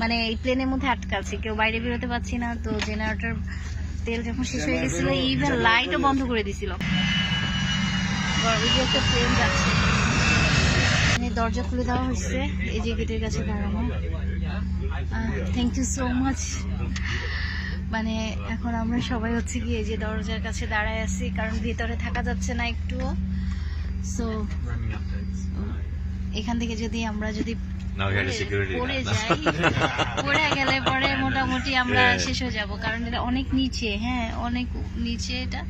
মানে এই প্লেনের মধ্যে আটকা আছি কেউ বাইরে বেরোতে পারছি না তো জেনারেটর তেল যখন শেষ হয়ে গেছিল ইভেন লাইটও বন্ধ করে দিছিল। ওই যে একটা প্লেন যাচ্ছে। দরজা খুলে দেওয়া হয়েছে এই যে গেটের কাছে দাঁড়ানো। থ্যাংক ইউ সো মাচ মানে এখন আমরা সবাই হচ্ছে কি এই যে দরজার কাছে দাঁড়ায় আছি কারণ ভিতরে থাকা যাচ্ছে না একটুও। সো এখান থেকে যদি আমরা যদি. পড়ে যাই পড়ে গেলে পরে মোটামুটি আমরা শেষ হয়ে যাব। কারণ এটা অনেক নিচে হ্যাঁ অনেক নিচে এটা।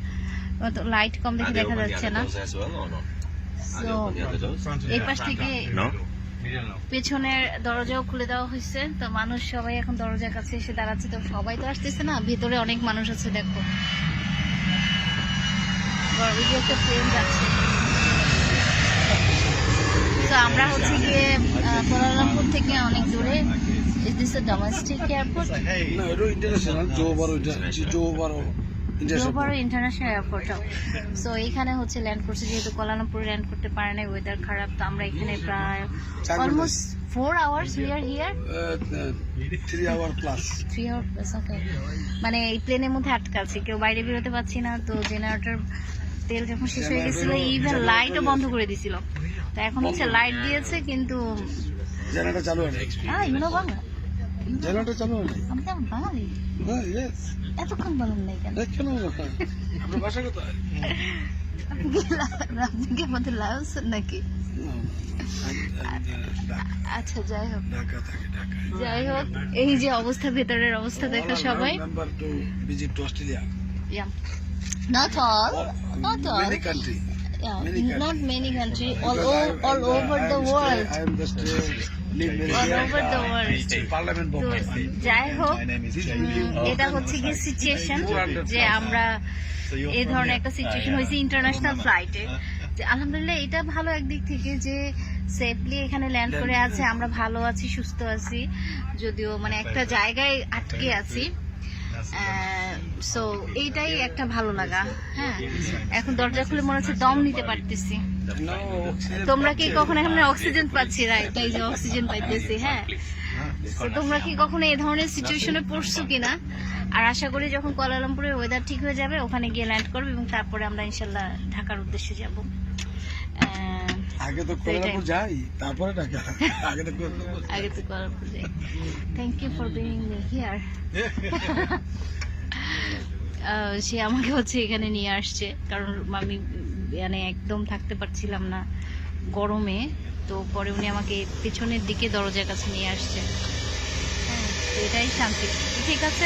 লাইট কম দেখে দেখা যাচ্ছে না? এই পাশ থেকে পেছনের দরজাও খুলে দেওয়া হয়েছে। তো মানুষ সবাই এখন দরজার কাছে এসে দাঁড়াচ্ছে। তো সবাই তো আসতেছে না ভিতরে অনেক মানুষ আছে দেখো। ওই যে একটা প্লেন যাচ্ছে। আমরা হচ্ছে গিয়ে আহ, কুয়ালালামপুর থেকে অনেক দূরে। Is this a domestic airport না এটা ইন্টারন্যাশনাল এয়ারপোর্ট সো এইখানে হচ্ছে ল্যান্ড করছে যেহেতু ল্যান্ড করতে পারে না ওয়েদার খারাপ তো আমরা এখানে প্রায় almost four hours we are here three hour plus three hour plus okay মানে এই প্লেনের মধ্যে আটকা আছি কেউ বাইরে বেরোতে পারছি না তো জেনারেটর তেল যখন শেষ হয়ে গেছিল ইভেন লাইটও বন্ধ করে দিছিল তো এখন হচ্ছে লাইট দিয়েছে। কিন্তু জেনারেটর চালু হয় হ্যাঁ ইউনো বাংলা জেনারেটর চালু হয় আমি তেমন বাঙালি। হ্যাঁ এতক্ষণ বলেন নাই কেন? কেন আপনার বাসা কোথায়? আপনি কি আমাদের লাউসেন নাকি? আচ্ছা যাই হোক। যাই হোক এই যে অবস্থা ভেতরের অবস্থা দেখা সবাই। Visit to Australia. Not all, not all. Many country Yeah, Many countries. not many country, all, o- all over the world. I am just uh, All here. over the world. Parliament তো যাই হোক উম, এটা হচ্ছে কি situation যে আমরা এই ধরনের একটা সিচুয়েশন হয়েছে ইন্টারন্যাশনাল ফ্লাইটে যে আলহামদুলিল্লাহ এটা ভালো একদিক থেকে যে সেফলি এখানে ল্যান্ড করে আছে আমরা ভালো আছি সুস্থ আছি যদিও মানে একটা জায়গায় আটকে আছি। সো এইটাই একটা ভালো লাগা। হ্যাঁ। এখন দরজা খুলে মনে হচ্ছে দম নিতে পারতেছি। তোমরা কি কখনো এখানে অক্সিজেন পাচ্ছি? রাইট এই যে অক্সিজেন পাইতেছি হ্যাঁ। তো তোমরা কি কখনো এই ধরনের সিচুয়েশনে পড়ছো কিনা? আর আশা করি যখন কুয়ালালামপুরের ওয়েদার ঠিক হয়ে যাবে ওখানে গিয়ে ল্যান্ড করবে এবং তারপরে আমরা ইনশাল্লাহ ঢাকার উদ্দেশ্যে যাব। আগে তো কোলাপুর যাই তারপরে ঢাকা। আগে তো কোলাপুর আগে তো কুয়ালালামপুর যাই। Thank you for being me here সে আমাকে হচ্ছে এখানে নিয়ে আসছে কারণ আমি মানে একদম থাকতে পারছিলাম না গরমে তো পরে উনি আমাকে পেছনের দিকে দরজার কাছে নিয়ে আসছে। হ্যাঁ তো এটাই শান্তি। ঠিক আছে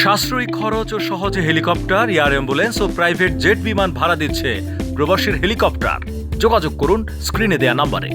সাশ্রয়ী খরচ ও সহজে হেলিকপ্টার এয়ার অ্যাম্বুলেন্স ও প্রাইভেট জেট বিমান ভাড়া দিচ্ছে প্রবাসীর হেলিকপ্টার। যোগাযোগ করুন স্ক্রিনে দেয়া নাম্বারে।